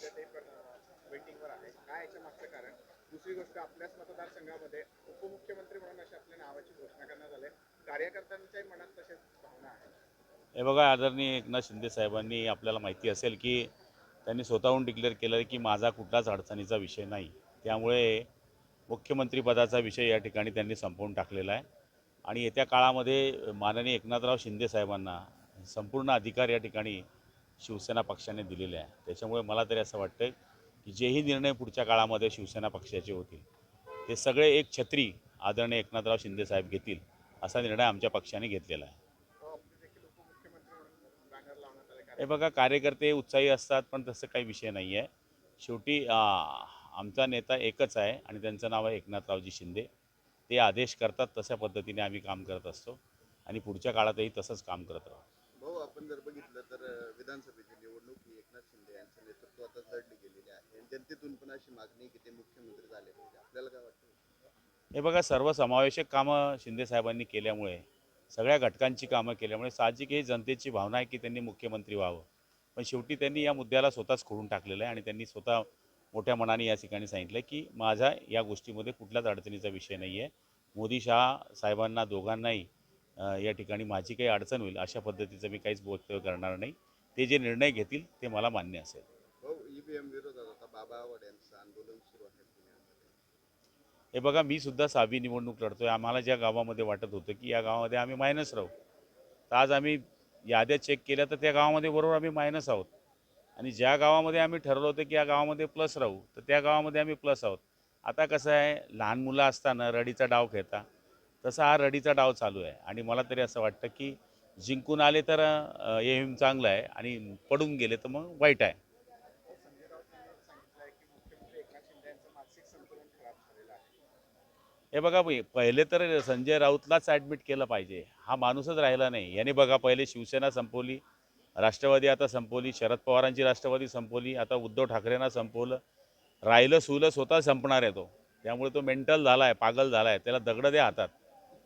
सध्या ते वेटिंगवर आहे. काय याच्या मागचं कारण? दुसरी गोष्ट आपल्याच मतदारसंघामध्ये उपमुख्यमंत्री म्हणून अशी आपल्या नावाची घोषणा करण्यात आली कार्यकर्त्यांच्याही मनात तशाच भावना आहे. हे बघा आदरणीय एकनाथ शिंदे साहेबांनी आपल्याला माहिती असेल की त्यांनी स्वतःहून डिक्लेअर केलं की माझा कुठलाच अडचणीचा विषय नाही. त्यामुळे मुख्यमंत्रीपदाचा विषय या ठिकाणी त्यांनी संपवून टाकलेला आहे. आणि येत्या काळामध्ये माननीय एकनाथराव शिंदे साहेबांना संपूर्ण अधिकार या ठिकाणी शिवसेना पक्षाने दिलेले आहे. त्याच्यामुळे मला तरी असं वाटतं की जेही निर्णय पुढच्या काळामध्ये शिवसेना पक्षाचे होतील ते सगळे एक छत्री आदरणीय एकनाथराव शिंदे साहेब घेतील असा निर्णय आमच्या पक्षाने घेतलेला आहे. हे बघा कार्यकर्ते उत्साही असतात पण तसं काही विषय नाही आहे. शेवटी आमचा नेता एकच आहे आणि त्यांचं नाव आहे एकनाथरावजी शिंदे. ते आदेश करतात तशा पद्धतीने आम्ही काम करत असतो आणि पुढच्या काळातही तसंच काम करत राहू. भाऊ आपण जर बघितलं तर विधानसभेची निवडणूक ही एकनाथ शिंदे यांच्या नेतृत्वातच लढली गेलेली आहे आणि जनतेतून पण अशी मागणी की ते मुख्यमंत्री झाले पाहिजे. आपल्याला काय वाटतं? हे बघा सर्व समावेशक कामं शिंदे साहेबांनी केल्यामुळे सगळ्या घटकांची कामं केल्यामुळे साहजिक ही जनतेची भावना आहे की त्यांनी मुख्यमंत्री व्हावं. पण शेवटी त्यांनी या मुद्द्याला स्वतःच खोडून टाकलेलं आहे आणि त्यांनी स्वतः मोठ्या मनाने या ठिकाणी सांगितलं की माझा या गोष्टीमध्ये कुठल्याच अडचणीचा विषय नाही आहे मोदी शाह साहेबांना दोघांनाही या ठिकाणी माझी काही अडचण होईल अशा पद्धतीचं मी काहीच वक्तव्य करणार नाही. ते जे निर्णय घेतील ते मला मान्य असेल. हे बघा मी सुद्धा सहावी निवडणूक लढतोय. आम्हाला ज्या गावामध्ये वाटत होतं की या गावामध्ये आम्ही मायनस राहू. तर आज आम्ही याद्या चेक केल्या तर त्या गावामध्ये बरोबर आम्ही मायनस आहोत. आणि ज्या गावामध्ये आम्ही ठरवलं होतं की या गावामध्ये प्लस राहू तर त्या गावामध्ये आम्ही प्लस आहोत. आता कसं आहे लहान मुलं असताना रडीचा डाव खेळता. तसा हा रडीचा डाव चालू आहे. आणि मला तरी असं वाटतं की जिंकून आले तर एम चांगलं आहे आणि पडून गेले तर मग वाईट आहे. हे बघा पहिले तर संजय राऊतलाच ॲडमिट केलं पाहिजे. हा माणूसच राहिला नाही. याने बघा पहिले शिवसेना संपवली राष्ट्रवादी आता संपवली शरद पवारांची राष्ट्रवादी संपवली आता उद्धव ठाकरेंना संपवलं. राहिलं सुलं स्वतः संपणार आहे तो. त्यामुळे तो मेंटल झाला आहे पागल झाला आहे त्याला दगडं द्या हातात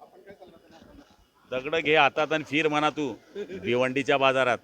आपण काय सल्ला देणार दगड घे हातात आणि फिर म्हणा तू. भिवंडीच्या बाजारात.